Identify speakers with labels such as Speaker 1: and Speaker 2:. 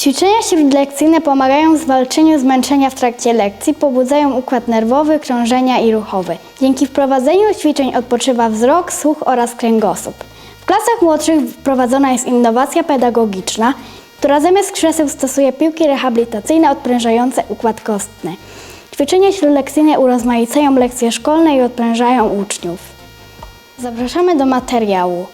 Speaker 1: Ćwiczenia śródlekcyjne pomagają w zwalczeniu zmęczenia w trakcie lekcji, pobudzają układ nerwowy, krążenia i ruchowy. Dzięki wprowadzeniu ćwiczeń odpoczywa wzrok, słuch oraz kręgosłup. W klasach młodszych wprowadzona jest innowacja pedagogiczna, która zamiast krzeseł stosuje piłki rehabilitacyjne odprężające układ kostny. Ćwiczenia śródlekcyjne urozmaicają lekcje szkolne i odprężają uczniów. Zapraszamy do materiału.